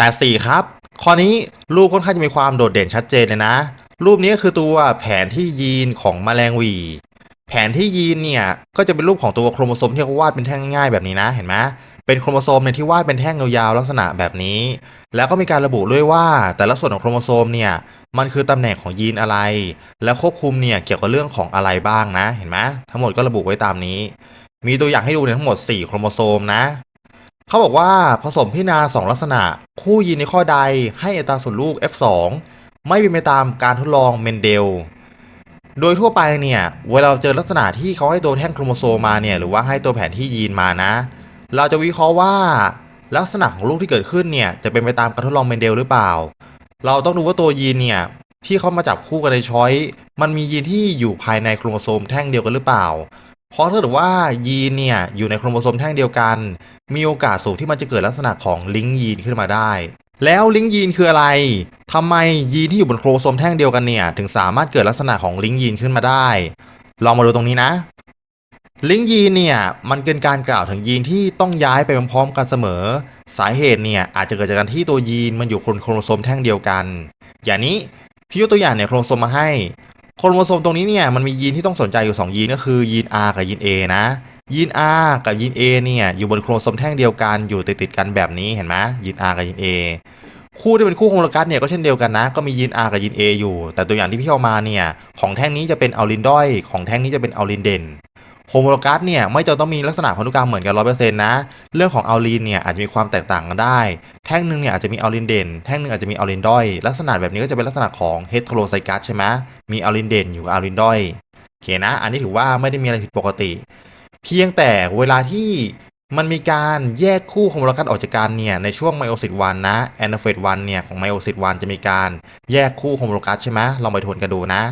แต่สี่ครับ ข้อนี้รูปค่อนข้างจะมีความโดดเด่นชัดเจนเลยนะ รูปนี้ก็คือตัวแผนที่ยีนของแมลงวี แผนที่ยีนเนี่ยก็จะเป็นรูปของตัวโครโมโซมที่เขาวาดเป็นแท่งง่ายๆแบบนี้นะเห็นไหมเป็นโครโมโซมเนี่ยที่วาดเป็นแท่งยาวๆลักษณะแบบนี้ แล้วก็มีการระบุด้วยว่าแต่ละส่วนของโครโมโซมเนี่ยมันคือตำแหน่งของยีนอะไร แล้วควบคุมเนี่ยเกี่ยวกับเรื่องของอะไรบ้างนะ เห็นไหมทั้งหมดก็ระบุไว้ตามนี้ มีตัวอย่างให้ดูในทั้งหมด 4 โครโมโซมนะ เขาบอกว่าผสมพิจารณาสองลักษณะ คู่ยีนในข้อใดให้อัตราส่วนลูก F2 ไม่เป็นไปตามการทดลองเมนเดล โดยทั่วไปเนี่ย เวลาเราเจอลักษณะที่เขาให้ตัวแท่งโครโมโซมมาเนี่ย หรือว่าให้ตัวแผนที่ยีนมานะ เราจะวิเคราะห์ว่าลักษณะของลูกที่เกิดขึ้นเนี่ย จะเป็นไปตามการทดลองเมนเดลหรือเปล่า เราต้องดูว่าตัวยีนเนี่ยที่เขามาจับคู่กันในช้อย มันมียีนที่อยู่ภายในโครโมโซมแท่งเดียวกันหรือเปล่า เพราะถ้าเกิดว่ายีนเนี่ยอยู่ในโครโมโซมแท่งเดียวกัน มีโอกาสสูงที่มันจะเกิดลักษณะของลิงก์ยีนขึ้นมาได้ แล้วลิงก์ยีนคืออะไรทำไมยีนที่อยู่บนโครโมโซมแท่งเดียวกันเนี่ยถึงสามารถเกิดลักษณะของลิงก์ยีนขึ้นมาได้ ลองมาดูตรงนี้นะ ลิงก์ยีนเนี่ยมันเป็นการกล่าวถึงยีนที่ต้องย้ายไปพร้อมๆกันเสมอ สาเหตุเนี่ยอาจจะเกิดจากการที่ตัวยีนมันอยู่คนโครโมโซมแท่งเดียวกัน อย่างนี้พี่ยกตัวอย่างเนี่ยโครโมโซมมาให้ โครโมโซมตรงนี้เนี่ยมันมียีนที่ต้องสนใจอยู่ 2 ยีนก็คือยีน R กับยีน A นะยีน R กับยีน A เนี่ยอยู่บนโครโมโซมแท่งเดียวกันอยู่ติดติดกันแบบนี้เห็นไหมยีน R กับยีน A คู่ที่เป็นคู่โฮโมโลกัสเนี่ยก็เช่นเดียวกันนะ ก็มียีน R กับยีน A อยู่ แต่ตัวอย่างที่พี่เอามาเนี่ยของแท่งนี้จะเป็นอัลลินด้อย ของแท่งนี้จะเป็นอัลลินเด่น โฮโมโลกัสเนี่ยไม่จำต้องมีลักษณะพันธุกรรมเหมือนกันร้อยเปอร์เซ็นต์นะ เรื่องของอัลลินเนี่ยอาจจะมีความแตกต่างกันได้ แท่งหนึ่งเนี่ยอาจจะมีอัลลินเด่น แท่งหนึ่งอาจจะมีอัลลินด้อย ลักษณะแบบนี้ก็จะเป็นลักษณะของเฮตโรไซกัสใช่ไหมมีอัลลินเด่นอยู่กับอัลลินด้อยโอเคนะ อันนี้ถือว่าไม่ได้มีอะไรผิดปกติ เพียงแต่เวลาที่มันมีการแยกคู่โฮโมโลกัสออกจากกันเนี่ยในช่วงไมโอซิตวันนะแอนโฟเฟตวันเนี่ยของไมโอซิตวันจะมีการแยกคู่โฮโมโลกัสใช่ไหมลองไปทวนกันดูนะ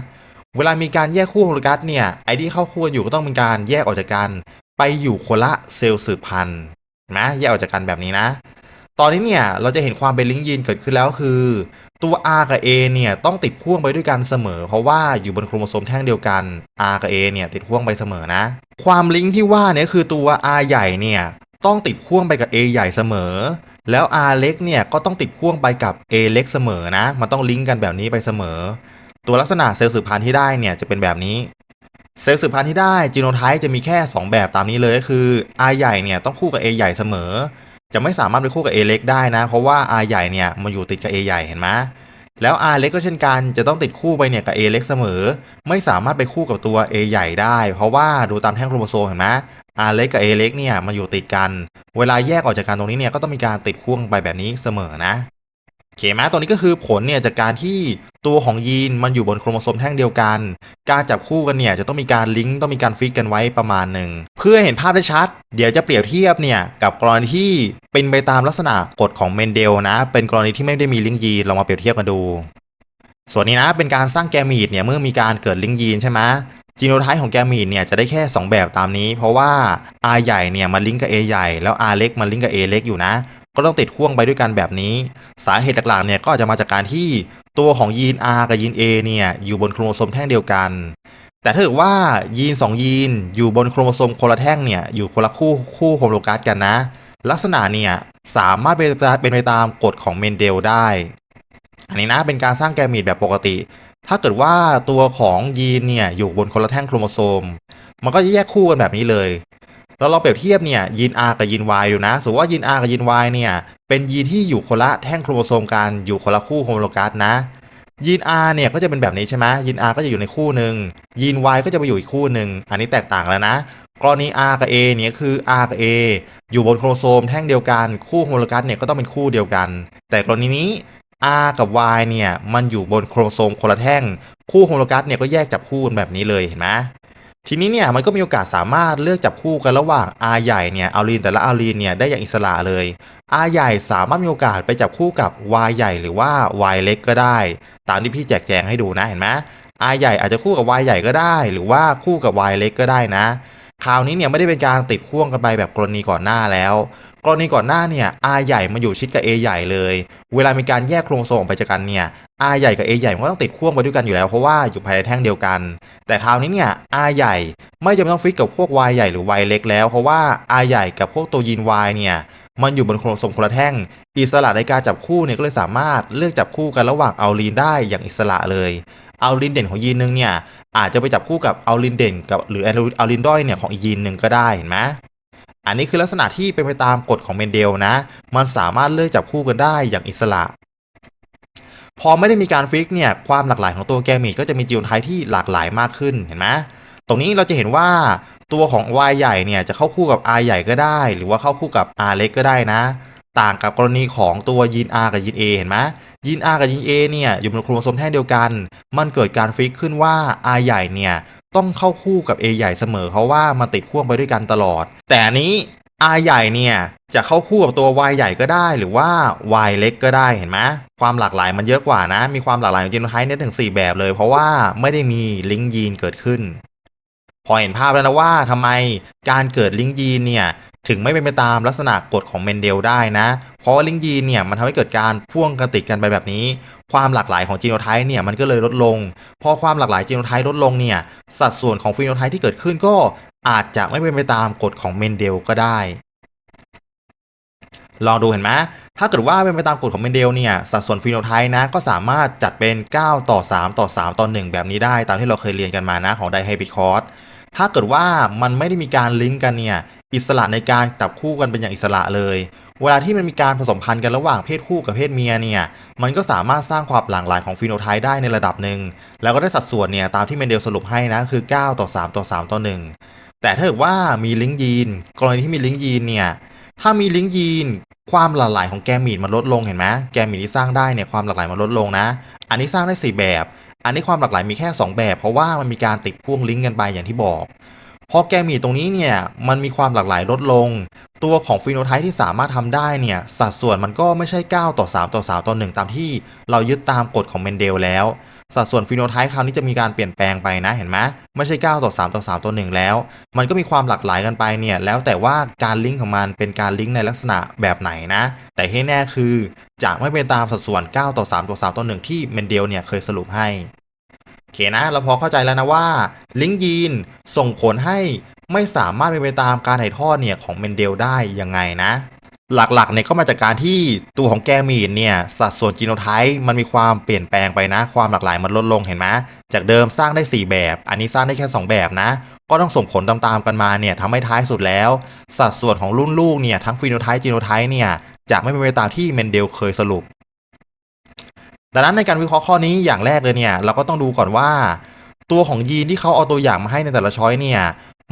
เวลามีการแยกคู่โฮโมโลกัสเนี่ยไอที่เข้าคู่กันอยู่ก็ต้องมีการแยกออกจากกันไปอยู่คนละเซลล์สืบพันธุ์นะแยกออกจากกันแบบนี้นะ ตอนนี้เนี่ยเราจะเห็นความเป็นลิงก์ยีนเกิดขึ้นแล้วคือ ตัว R กับ A เนี่ยต้องติดพ่วงไปด้วยกันเสมอ เพราะว่าอยู่บนโครโมโซมแท่งเดียวกัน R กับ A เนี่ยติดพ่วงไปเสมอนะ ความลิงก์ที่ว่าเนี่ยคือตัว R ใหญ่เนี่ยต้องติดพ่วงไปกับ A ใหญ่เสมอ แล้ว R เล็กเนี่ยก็ต้องติดพ่วงไปกับ A เล็กเสมอนะ มันต้องลิงก์กันแบบนี้ไปเสมอ ตัวลักษณะเซลล์สืบพันธุ์ที่ได้เนี่ยจะเป็นแบบนี้ เซลล์สืบพันธุ์ที่ได้จีโนไทป์จะมีแค่ 2 แบบตามนี้เลยก็คือ R ใหญ่เนี่ยต้องคู่กับ A ใหญ่เสมอ จะไม่สามารถไปคู่กับ A เล็กได้นะ เพราะว่า R ใหญ่เนี่ยมันอยู่ติดกับ A ใหญ่เห็นไหมแล้ว R เล็กก็เช่นกันจะต้องติดคู่ไปเนี่ยกับ A เล็กเสมอ ไม่สามารถไปคู่กับตัว A ใหญ่ได้ เพราะว่าดูตามแท่งโครโมโซมเห็นไหม R เล็กกับ A เล็กเนี่ยมันอยู่ติดกัน เวลาแยกออกจากกันตรงนี้เนี่ยก็ต้องมีการติดพ่วงไปแบบนี้เสมอนะ เคไหมตรงนี้ก็คือผลเนี่ยจากการที่ตัวของยีนมันอยู่บนโครโมโซมแท่งเดียวกัน การจับคู่กันเนี่ยจะต้องมีการลิงก์ต้องมีการฟิกกันไว้ประมาณหนึ่งเพื่อเห็นภาพได้ชัด เดี๋ยวจะเปรียบเทียบเนี่ยกับกรณีที่เป็นไปตามลักษณะกฎของเมนเดลนะ เป็นกรณีที่ไม่ได้มีลิงก์ยีนเรามาเปรียบเทียบกันดู ส่วนนี้นะเป็นการสร้างแกมีดเนี่ยเมื่อมีการเกิดลิงก์ยีนใช่ไหมจีโนไทป์ของแกมีดเนี่ยจะได้แค่ 2 แบบตามนี้ เพราะว่า R ใหญ่เนี่ยมันลิงก์กับ A ใหญ่แล้ว R เล็กมันลิงก์กับ A เล็กอยู่นะ ก็ต้องติดพ่วงไปด้วยกันแบบนี้ สาเหตุหลักๆเนี่ยก็จจะมาจากการที่ตัวของยีน R กับยีน A เนี่ยอยู่บนโครโมโซมแท่งเดียวกัน แต่ถ้าเกิดว่ายีน 2 ยีนอยู่บนโครโมโซมคนละแท่งเนี่ยอยู่คนละคู่คู่โฮโมโลกัสกันนะ ลักษณะเนี่ยสามารถเป็นเป็นไปตามกฎของเมนเดลได้ อันนี้นะเป็นการสร้างแกมีดแบบปกติ ถ้าเกิดว่าตัวของยีนเนี่ยอยู่บนคนละแท่งโครโมโซม มันก็จะแยกคู่กันแบบนี้เลย เราลองเปรียบเทียบเนี่ยยีน R กับยีน Y ดูนะสมมติว่ายีน R กับยีน Y เนี่ยเป็นยีนที่อยู่คนละแท่งโครโมโซมกันอยู่คนละคู่โฮโมโลกัสนะยีน R เนี่ยก็จะเป็นแบบนี้ใช่ไหมยีน R ก็จะอยู่ในคู่หนึ่งยีน Y ก็จะไปอยู่อีกคู่หนึ่งอันนี้แตกต่างแล้วนะ กรณี R กับ A เนี่ยคือ R กับ A อยู่บนโครโมโซมแท่งเดียวกันคู่โฮโมโลกัสเนี่ยก็ต้องเป็นคู่เดียวกัน แต่กรณีนี้ R กับ Y เนี่ยมันอยู่บนโครโมโซมคนละแท่งคู่โฮโมโลกัสเนี่ยก็แยกจับคู่แบบนี้เลยเห็นไหม ทีนี้เนี่ยมันก็มีโอกาสสามารถเลือกจับคู่กันระหว่างอาใหญ่เนี่ยอาลีนแต่ละอาลีนเนี่ยได้อย่างอิสระเลยอาใหญ่สามารถมีโอกาสไปจับคู่กับวายใหญ่หรือว่าวายเล็กก็ได้ ตามที่พี่แจกแจงให้ดูนะเห็นไหมอาใหญ่อาจจะคู่กับวายใหญ่ก็ได้ หรือว่าคู่กับวายเล็กก็ได้นะ คราวนี้เนี่ยไม่ได้เป็นการติดพ่วงกันไปแบบกรณีก่อนหน้าแล้ว กรณีก่อนหน้าเนี่ย R ใหญ่มาอยู่ชิดกับ A ใหญ่เลย เวลามีการแยกโครงโซมออกไปจากกันเนี่ย R ใหญ่กับ A ใหญ่มันก็ต้องติดพ่วงไปด้วยกันอยู่แล้วเพราะว่าอยู่ภายในแท่งเดียวกัน แต่คราวนี้เนี่ย R ใหญ่ไม่จำเป็นต้องฟิกกับพวก Y ใหญ่หรือ Y เล็กแล้วเพราะว่า R ใหญ่กับพวกตัวยีน Y เนี่ยมันอยู่บนโครโมโซมคนละแท่ง อิสระในการจับคู่เนี่ยก็เลยสามารถเลือกจับคู่กันระหว่างอัลลีนได้อย่างอิสระเลยอัลลีนเด่นของยีนหนึ่งเนี่ยอาจจะไปจับคู่กับอัลลีนเด่นกับหรืออัลลีนด้อยเนี่ยของอีกยีนหนึ่งก็ได้เห็นไหม อันนี้คือลักษณะที่เป็นไปตามกฎของเมนเดลนะ มันสามารถเลือกจับคู่กันได้อย่างอิสระ พอไม่ได้มีการฟิกเนี่ยความหลากหลายของตัวแกมีก็จะมีจีโนไทป์ที่หลากหลายมากขึ้นเห็นไหมตรงนี้เราจะเห็นว่าตัวของ Y ใหญ่เนี่ยจะเข้าคู่กับ R ใหญ่ก็ได้ หรือว่าเข้าคู่กับ R เล็กก็ได้นะ ต่างกับกรณีของตัวยีน R กับยีน A เห็นไหมยีน R กับยีน A เนี่ยอยู่บนโครโมโซมแท่งเดียวกัน มันเกิดการฟิกขึ้นว่า R ใหญ่เนี่ย ต้องเข้าคู่กับ A ใหญ่เสมอเพราะว่ามาติดพ่วงไปด้วยกันตลอด แต่นี้ R ใหญ่เนี่ยจะเข้าคู่กับตัว Y ใหญ่ก็ได้หรือว่า Y เล็กก็ได้เห็นไหมความหลากหลายมันเยอะกว่านะ มีความหลากหลายของจีโนไทป์เนี่ยถึง 4 แบบเลย เพราะว่าไม่ได้มีลิงก์ยีนเกิดขึ้น พอเห็นภาพแล้วนะว่าทำไมการเกิดลิงก์ยีนเนี่ยถึงไม่เป็นไปตามลักษณะกฎของเมนเดลได้นะ เพราะว่าลิงก์ยีนเนี่ยมันทำให้เกิดการพ่วงกันติดกันไปแบบนี้ ความหลากหลายของจีโนไทป์เนี่ยมันก็เลยลดลง พอความหลากหลายจีโนไทป์ลดลงเนี่ยสัดส่วนของฟีโนไทป์ที่เกิดขึ้นก็อาจจะไม่เป็นไปตามกฎของเมนเดลก็ได้ลองดูเห็นไหม ถ้าเกิดว่าเป็นไปตามกฎของเมนเดลเนี่ย สัดส่วนฟีโนไทป์นะ ก็สามารถจัดเป็น 9 ต่อ 3 ต่อ 3 ต่อ 1 แบบนี้ได้ ตามที่เราเคยเรียนกันมานะ ของไดไฮบิดคอร์สถ้าเกิดว่ามันไม่ได้มีการลิงก์กันเนี่ย อิสระในการจับคู่กันเป็นอย่างอิสระเลย เวลาที่มันมีการผสมพันธุ์กันระหว่างเพศคู่กับเพศเมียเนี่ย มันก็สามารถสร้างความหลากหลายของฟีโนไทป์ได้ในระดับหนึ่ง แล้วก็ได้สัดส่วนเนี่ยตามที่เมนเดลสรุปให้นะคือ 9 ต่อ 3 ต่อ 3 ต่อ 1 แต่ถ้าเกิดว่ามีลิงก์ยีน กรณีที่มีลิงก์ยีนเนี่ย ถ้ามีลิงก์ยีน ความหลากหลายของแกมีดมันลดลงเห็นไหมแกมีดที่สร้างได้เนี่ยความหลากหลายมันลดลงนะ อันนี้สร้างได้ 4 แบบ อันนี้ความหลากหลายมีแค่ 2 แบบ เพราะว่ามันมีการติดพ่วงลิงก์กันไปอย่างที่บอก พอแกมีตรงนี้เนี่ยมันมีความหลากหลายลดลง ตัวของฟีโนไทป์ที่สามารถทำได้เนี่ยสัดส่วนมันก็ไม่ใช่ 9 ต่อ 3 ต่อ 3 ต่อ 1 ตามที่เรายึดตามกฎของเมนเดลแล้ว สัดส่วนฟีโนไทป์คราวนี้จะมีการเปลี่ยนแปลงไปนะเห็นไหมไม่ใช่ 9 ต่อ 3 ต่อ 3 ต่อ 1 แล้ว มันก็มีความหลากหลายกันไปเนี่ยแล้วแต่ว่าการลิงก์ของมันเป็นการลิงก์ในลักษณะแบบไหนนะ แต่ให้แน่คือจะไม่เป็นตามสัดส่วน 9 ต่อ 3 ต่อ 3 ต่อ 1 ที่เมนเดลเนี่ยเคยสรุปให้ โอเคนะ เราพอเข้าใจแล้วนะว่าลิงก์ยีนส่งผลให้ไม่สามารถเป็นไปตามการถ่ายทอดเนี่ยของเมนเดลได้ยังไงนะ หลักๆเนี่ยก็มาจากการที่ตัวของแกมีดเนี่ยสัดส่วนจีโนไทป์มันมีความเปลี่ยนแปลงไปนะ ความหลากหลายมันลดลงเห็นไหมจากเดิมสร้างได้ 4 แบบ อันนี้สร้างได้แค่ 2 แบบนะ ก็ต้องส่งผลตามๆกันมาเนี่ยทำให้ท้ายสุดแล้ว สัดส่วนของรุ่นลูกเนี่ยทั้งฟีโนไทป์จีโนไทป์เนี่ยจะไม่เป็นไปตามที่เมนเดลเคยสรุป ดังนั้นในการวิเคราะห์ข้อนี้อย่างแรกเลยเนี่ย เราก็ต้องดูก่อนว่า ตัวของยีนที่เขาเอาตัวอย่างมาให้ในแต่ละช้อยเนี่ย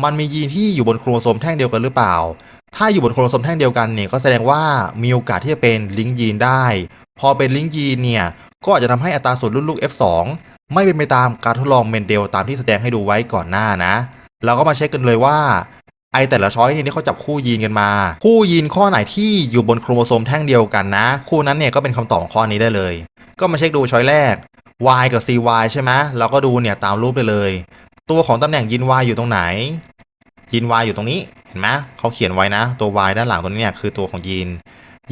มันมียีนที่อยู่บนโครโมโซมแท่งเดียวกันหรือเปล่า ถ้าอยู่บนโครโมโซมแท่งเดียวกันเนี่ยก็แสดงว่ามีโอกาสที่จะเป็นลิงก์ยีนได้ พอเป็นลิงก์ยีนเนี่ยก็อาจจะทำให้อัตราส่วนรุ่นลูก F2 ไม่เป็นไปตามการทดลองเมนเดลตามที่แสดงให้ดูไว้ก่อนหน้านะ เราก็มาเช็คกันเลยว่าไอแต่ละช้อยเนี่ยที่เขาจับคู่ยีนกันมา คู่ยีนข้อไหนที่อยู่บนโครโมโซมแท่งเดียวกันนะ คู่นั้นเนี่ยก็เป็นคำตอบของข้อนี้ได้เลย ก็มาเช็คดูช้อยแรก Y กับ CY ใช่ไหมเราก็ดูเนี่ยตามรูปไปเลย ตัวของตำแหน่งยีน Y อยู่ตรงไหนยีน Y อยู่ตรงนี้เห็นไหมเขาเขียนไว้นะ ตัว Y ด้านหลังตรงนี้เนี่ยคือตัวของยีน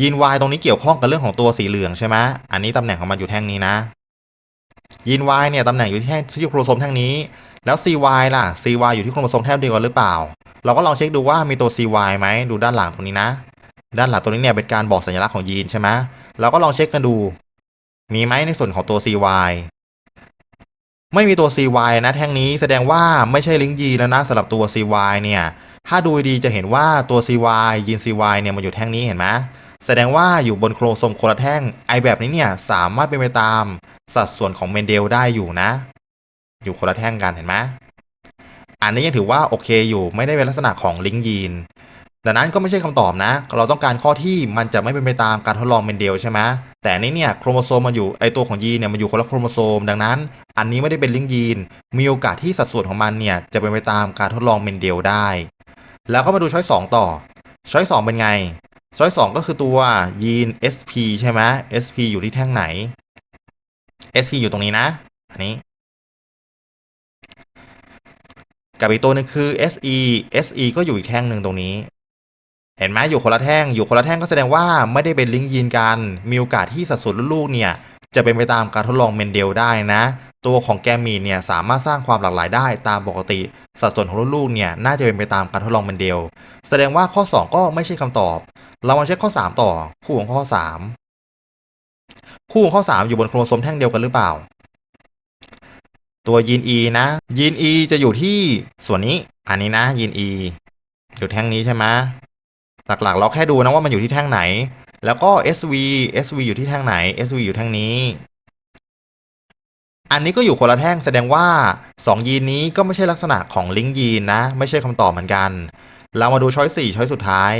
ยีน Y ตรงนี้เกี่ยวข้องกับเรื่องของตัวสีเหลืองใช่ไหมอันนี้ตำแหน่งของมันอยู่แท่งนี้นะยีน Y เนี่ยตำแหน่งอยู่ที่แท่งที่โครโมโซมแท่งนี้ แล้ว CY ล่ะ CY อยู่ที่โครโมโซมแท่งเดียวกันหรือเปล่า เราก็ลองเช็คดูว่ามีตัว CY ไหมดูด้านหลังตรงนี้นะ ด้านหลังตรงนี้เนี่ยเป็นการบอกสัญลักษณ์ของยีนใช่ไหมเราก็ลองเช็คกันดู มีไหมในส่วนของตัว CY ไม่มีตัว CY นะแท่งนี้แสดงว่าไม่ใช่ลิงก์ยีแล้วนะสำหรับตัว CY เนี่ย ถ้าดูดีจะเห็นว่าตัว CY ยีน CY เนี่ยมันอยู่แท่งนี้เห็นไหมแสดงว่าอยู่บนโครโมโซมคนละแท่งไอแบบนี้เนี่ยสามารถเป็นไปตามสัดส่วนของเมนเดลได้อยู่นะ อยู่คนละแท่งกันเห็นไหมอันนี้ยังถือว่าโอเคอยู่ไม่ได้เป็นลักษณะของลิงก์ยีน ดังนั้นก็ไม่ใช่คำตอบนะ เราต้องการข้อที่มันจะไม่เป็นไปตามการทดลองเมนเดลใช่ไหมแต่นี้เนี่ยโครโมโซมมันอยู่ไอตัวของยีนเนี่ยมันอยู่คนละโครโมโซม ดังนั้น อันนี้ไม่ได้เป็นลิงก์ยีน มีโอกาสที่สัดส่วนของมันเนี่ยจะเป็นไปตามการทดลองเมนเดลได้ แล้วก็มาดูช้อย2ต่อ ช้อย2เป็นไง ช้อย2ก็คือตัวยีน SP ใช่ไหม SP อยู่ที่แท่งไหน SP อยู่ตรงนี้นะ อันนี้กับอีกตัวนึงคือ SE SE ก็อยู่อีกแท่งหนึ่งตรงนี้ เห็นไหมอยู่คนละแท่งอยู่คนละแท่งก็แสดงว่าไม่ได้เป็นลิงก์ยีนกัน มีโอกาสที่สัดส่วนลูกๆเนี่ยจะเป็นไปตามการทดลองเมนเดลได้นะ ตัวของแกมีเนี่ยสามารถสร้างความหลากหลายได้ตามปกติ สัดส่วนของลูกๆเนี่ยน่าจะเป็นไปตามการทดลองเมนเดล แสดงว่าข้อ 2 ก็ไม่ใช่คำตอบ เรามาเช็คข้อ 3 ต่อ คู่ของข้อ 3 คู่ของข้อ 3 อยู่บนโครโมโซมแท่งเดียวกันหรือเปล่า ตัวยีน E นะยีน E จะอยู่ที่ส่วนนี้ อันนี้นะยีน E อยู่แท่งนี้ใช่ไหม หลักๆ เราแค่ดูนะว่ามันอยู่ที่แท่งไหน แล้วก็ SV SV อยู่ที่แท่งไหน SV อยู่แท่งนี้ อันนี้ก็อยู่คนละแท่งแสดงว่า 2 ยีนนี้ก็ไม่ใช่ลักษณะของลิงก์ยีนนะ ไม่ใช่คำตอบเหมือนกัน เรามาดูช้อยสี่ช้อยสุดท้าย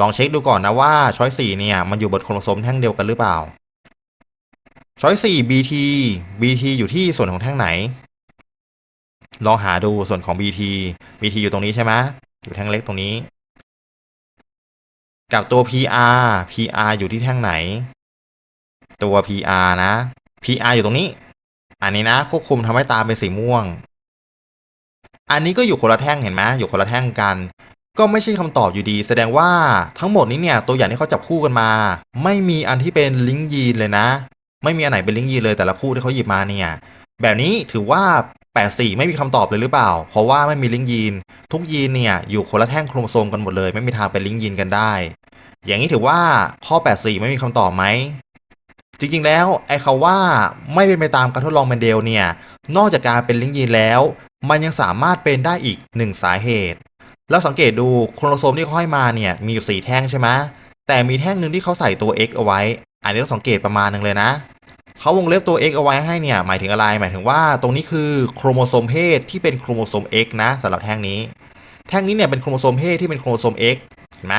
ลองเช็คดูก่อนนะว่าช้อยสี่เนี่ยมันอยู่บนโครโมโซมแท่งเดียวกันหรือเปล่าช้อยสี่ BT BT อยู่ที่ส่วนของแท่งไหน ลองหาดูส่วนของ BT BT อยู่ตรงนี้ใช่ไหมอยู่แท่งเล็กตรงนี้ กับตัว PR PR อยู่ที่แท่งไหน ตัว PR นะ PR อยู่ตรงนี้ อันนี้นะควบคุมทำให้ตาเป็นสีม่วง อันนี้ก็อยู่คนละแท่งเห็นไหมอยู่คนละแท่งกัน ก็ไม่ใช่คำตอบอยู่ดี แสดงว่าทั้งหมดนี้เนี่ยตัวอย่างที่เขาจับคู่กันมา ไม่มีอันที่เป็นลิงก์ยีนเลยนะ ไม่มีอันไหนเป็นลิงก์ยีนเลยแต่ละคู่ที่เขาหยิบมาเนี่ย แบบนี้ถือว่า 84 ไม่มีคำตอบเลยหรือเปล่า เพราะว่าไม่มีลิงก์ยีน ทุกยีนเนี่ยอยู่คนละแท่งโครโมโซมกันหมดเลย ไม่มีทางเป็นลิงก์ยีนกันได้ อย่างนี้ถือว่าข้อ 84 ไม่มีคำตอบไหม จริงๆ แล้วไอ้คาว่าไม่เป็นไปตามการทดลองเมนเดลเนี่ย นอกจากการเป็นลิงก์ยีนแล้ว มันยังสามารถเป็นได้อีกหนึ่งสาเหตุ แล้วสังเกตดูโครโมโซมที่เขาให้มาเนี่ยมีอยู่ 4 แท่งใช่ไหมแต่มีแท่งหนึ่งที่เขาใส่ตัว X เอาไว้ อันนี้ต้องสังเกตประมาณหนึ่งเลยนะ เขาวงเล็บตัว X เอาไว้ให้เนี่ยหมายถึงอะไร หมายถึงว่าตรงนี้คือโครโมโซมเพศที่เป็นโครโมโซม X นะสำหรับแท่งนี้ แท่งนี้เนี่ยเป็นโครโมโซมเพศที่เป็นโครโมโซม X เห็นไหม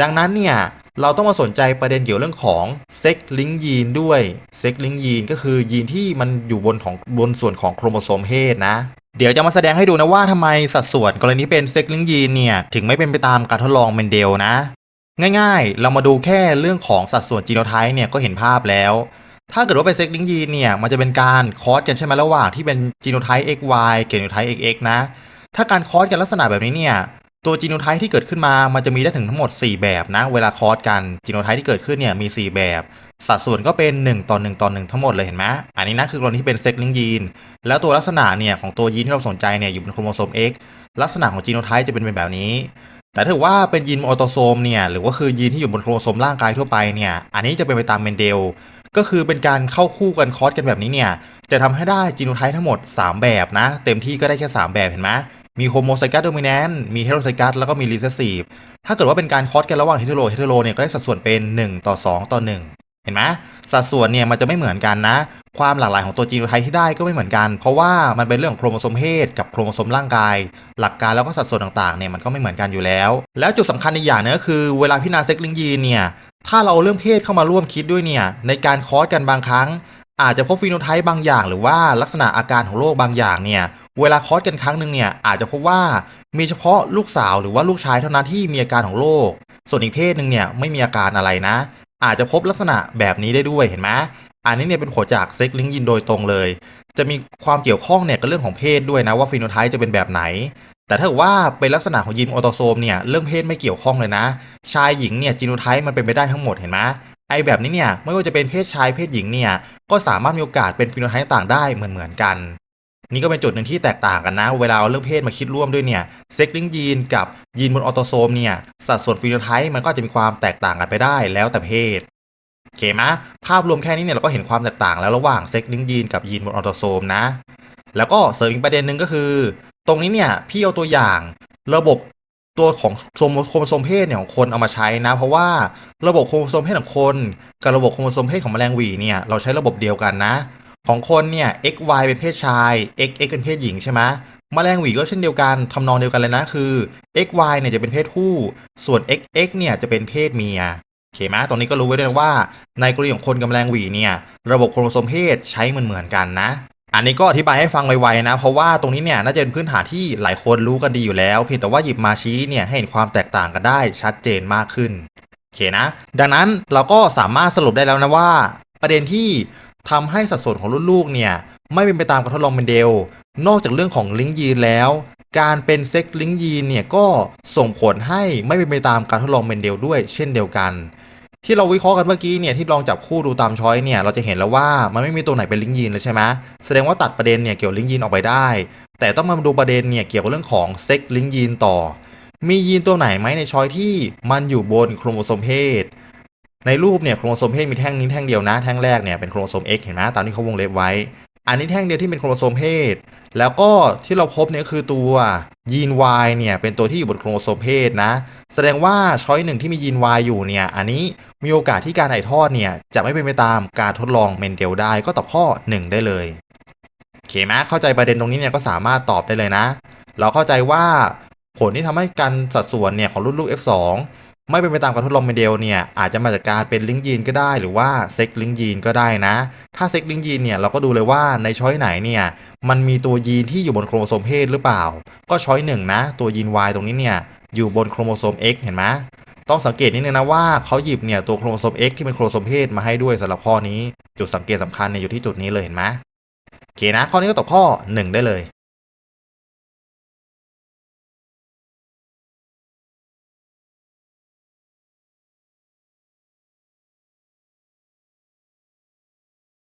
ดังนั้นเนี่ยเราต้องมาสนใจประเด็นเกี่ยวเรื่องของเซ็กลิงยีนด้วยเซ็กลิงยีนก็คือยีนที่มันอยู่บนของบนส่วนของโครโมโซมเพศนะ เดี๋ยวจะมาแสดงให้ดูนะว่าทำไมสัดส่วนกรณีเป็นเซ็กลิงยีนเนี่ยถึงไม่เป็นไปตามการทดลองเมนเดลนะ ง่ายๆ เรามาดูแค่เรื่องของสัดส่วนจีโนไทป์เนี่ยก็เห็นภาพแล้ว ถ้าเกิดว่าเป็นเซ็กลิงยีเนี่ย มันจะเป็นการคอสกันใช่ไหมระหว่างที่เป็นจีโนไทป์ XY เกโนไทป์ XX นะ ถ้าการคอสกันลักษณะแบบนี้เนี่ย ตัวจีโนไทป์ที่เกิดขึ้นมา มันจะมีได้ถึงทั้งหมด 4 แบบนะ เวลาคอสกันจีโนไทป์ที่เกิดขึ้นเนี่ยมี 4 แบบ สัดส่วนก็เป็น 1 ต่อ 1 ต่อ 1 ทั้งหมดเลยเห็นไหมอันนี้นะคือกรณีที่เป็นเซ็กลิงยีน แล้วตัวลักษณะเนี่ยของตัวยีนที่เราสนใจเนี่ยอยู่บนโครโมโซม X ลักษณะของจีโนไทป์จะเป็นแบบนี้แต่ถ้าว่าเป็นยีนออโตโซมเนี่ยหรือว่าคือยีนที่อยู่บนโครโมโซมร่างกายทั่วไปเนี่ยอันนี้จะเป็นไปตามเมนเดล ก็คือเป็นการเข้าคู่กันคอสกันแบบนี้เนี่ย จะทำให้ได้จีโนไทป์ทั้งหมด 3 แบบนะ เต็มที่ก็ได้แค่ 3 แบบเห็นไหมมีโฮโมไซกัสโดมิแนนต์มีเฮโรไซกัสแล้วก็มีรีเซสซีฟถ้าเกิดว่าเป็นการคอสกันระหว่างเฮเทโรเฮเทโรเนี่ยก็ได้สัดส่วนเป็น 1 ต่อ 2 ต่อ 1เห็นไหมสัดส่วนเนี่ยมันจะไม่เหมือนกันนะ ความหลากหลายของตัวจีโนไทป์ที่ได้ก็ไม่เหมือนกัน เพราะว่ามันเป็นเรื่องของโครโมโซมเพศกับโครโมโซมร่างกาย หลักการแล้วก็สัดส่วนต่างๆเนี่ยมันก็ไม่เหมือนกันอยู่แล้ว แล้วจุดสำคัญอีกอย่างนึงก็คือเวลาพิจารณาเซ็กลิงยีนเนี่ย ถ้าเราเอาเรื่องเพศเข้ามาร่วมคิดด้วยเนี่ย ในการคอร์สกันบางครั้ง อาจจะพบฟีโนไทป์บางอย่าง หรือว่าลักษณะอาการของโรคบางอย่างเนี่ย เวลาคอร์สกันครั้งหนึ่งเนี่ยอาจจะพบว่ามีเฉพาะลูกสาวหรือว่าลูกชายเท่านั้นที่มีอาการของโรคส่วนอีกเพศหนึ่งเนี่ยไม่มีอาการอะไรนะ อาจจะพบลักษณะแบบนี้ได้ด้วยเห็นไหมอันนี้เนี่ยเป็นผลจากเซ็กลิงยินโดยตรงเลย จะมีความเกี่ยวข้องเนี่ยกับเรื่องของเพศด้วยนะว่าฟีโนไทป์จะเป็นแบบไหน แต่ถ้าว่าเป็นลักษณะของยีนออโตโซมเนี่ยเรื่องเพศไม่เกี่ยวข้องเลยนะ ชายหญิงเนี่ยจีโนไทป์มันเป็นไปได้ทั้งหมดเห็นไหมไอแบบนี้เนี่ยไม่ว่าจะเป็นเพศชายเพศหญิงเนี่ยก็สามารถมีโอกาสเป็นฟีโนไทป์ต่างได้เหมือนเหมือนๆกัน นี่ก็เป็นจุดหนึ่งที่แตกต่างกันนะ เวลาเอาเรื่องเพศมาคิดร่วมด้วยเนี่ยเซ็กลิงยีนกับยีนบนออโตโซมเนี่ยสัดส่วนฟีโนไทป์มันก็จะมีความแตกต่างกันไปได้แล้วแต่เพศโอเคไหมภาพรวมแค่นี้เนี่ยเราก็เห็นความแตกต่างแล้วระหว่างเซ็กลิงยีนกับยีนบนออโตโซมนะแล้วก็เสริมอีกประเด็นหนึ่งก็คือ ตรงนี้เนี่ยพี่เอาตัวอย่างระบบตัวของโครโมโครโมโซมเพศเนี่ยของคนเอามาใช้นะ เพราะว่าระบบโครโมโซมเพศของคนกับระบบโครโมโซมเพศของแมลงวีเนี่ยเราใช้ระบบเดียวกันนะ ของคนเนี่ย XY เป็นเพศชาย XX เป็นเพศหญิงใช่ไหมแมลงหวีก็เช่นเดียวกันทำนองเดียวกันเลยนะคือ XY เนี่ยจะเป็นเพศผู้ ส่วน XX เนี่ยจะเป็นเพศเมียโอเคไหมตรงนี้ก็รู้ไว้ด้วยว่า ในกรณีของคนกับแมลงหวีเนี่ยระบบโครโมโซมเพศใช้เหมือนเหมือนๆกันนะ อันนี้ก็อธิบายให้ฟังไวๆนะ เพราะว่าตรงนี้เนี่ยน่าจะเป็นพื้นฐานที่หลายคนรู้กันดีอยู่แล้ว เพียงแต่ว่าหยิบมาชี้เนี่ยให้เห็นความแตกต่างกันได้ชัดเจนมากขึ้นโอเคนะ ดังนั้นเราก็สามารถสรุปได้แล้วนะว่า ประเด็นที่ทำให้สัดส่วนของรุ่นลูกเนี่ยไม่เป็นไปตามการทดลองเมนเดล นอกจากเรื่องของลิงก์ยีนแล้ว การเป็นเซ็กลิงก์ยีนเนี่ยก็ส่งผลให้ไม่เป็นไปตามการทดลองเมนเดลด้วยเช่นเดียวกัน ที่เราวิเคราะห์กันเมื่อกี้เนี่ยที่ลองจับคู่ดูตามช้อยเนี่ยเราจะเห็นแล้วว่ามันไม่มีตัวไหนเป็นลิงก์ยีนเลยใช่ไหมแสดงว่าตัดประเด็นเนี่ยเกี่ยวลิงก์ยีนออกไปได้ แต่ต้องมาดูประเด็นเนี่ยเกี่ยวกับเรื่องของเซ็กลิงก์ยีนต่อ มียีนตัวไหนไหมในช้อยที่มันอยู่บนโครโมโซมเพศ ในรูปเนี่ยโครโมโซมเพศมีแท่งนี้แท่งเดียวนะแท่งแรกเนี่ยเป็นโครโมโซม X เห็นไหมตามที่เขาวงเล็บไว้ อันนี้แท่งเดียวที่เป็นโครโมโซมเพศ แล้วก็ที่เราพบเนี่ยคือตัวยีน Y เนี่ยเป็นตัวที่อยู่บนโครโมโซมเพศนะ แสดงว่าช้อยหนึ่งที่มียีน Y อยู่เนี่ย อันนี้มีโอกาสที่การถ่ายทอดเนี่ย จะไม่เป็นไปตามการทดลองเมนเดลได้ก็ตอบข้อ 1 ได้เลยโอเคไหมเข้าใจประเด็นตรงนี้เนี่ยก็สามารถตอบได้เลยนะ เราเข้าใจว่าผลที่ทำให้การสัดส่วนเนี่ยของรุ่นลูก F2 ไม่เป็นไปตามการทดลองเมเดลเนี่ยอาจจะมาจากการเป็นลิงก์ยีนก็ได้ หรือว่าเซ็กลิงก์ยีนก็ได้นะ ถ้าเซ็กลิงก์ยีนเนี่ยเราก็ดูเลยว่าในช้อยไหนเนี่ยมันมีตัวยีนที่อยู่บนโครโมโซมเพศหรือเปล่า ก็ช้อยหนึ่งนะ ตัวยีน Y ตรงนี้เนี่ยอยู่บนโครโมโซม X เห็นไหมต้องสังเกตนิดนึงนะว่าเขาหยิบเนี่ยตัวโครโมโซม X ที่เป็นโครโมโซมเพศมาให้ด้วยสำหรับข้อนี้ จุดสังเกตสำคัญเนี่ยอยู่ที่จุดนี้เลยเห็นไหมโอเคนะข้อนี้ก็ตอบข้อ 1 ได้เลย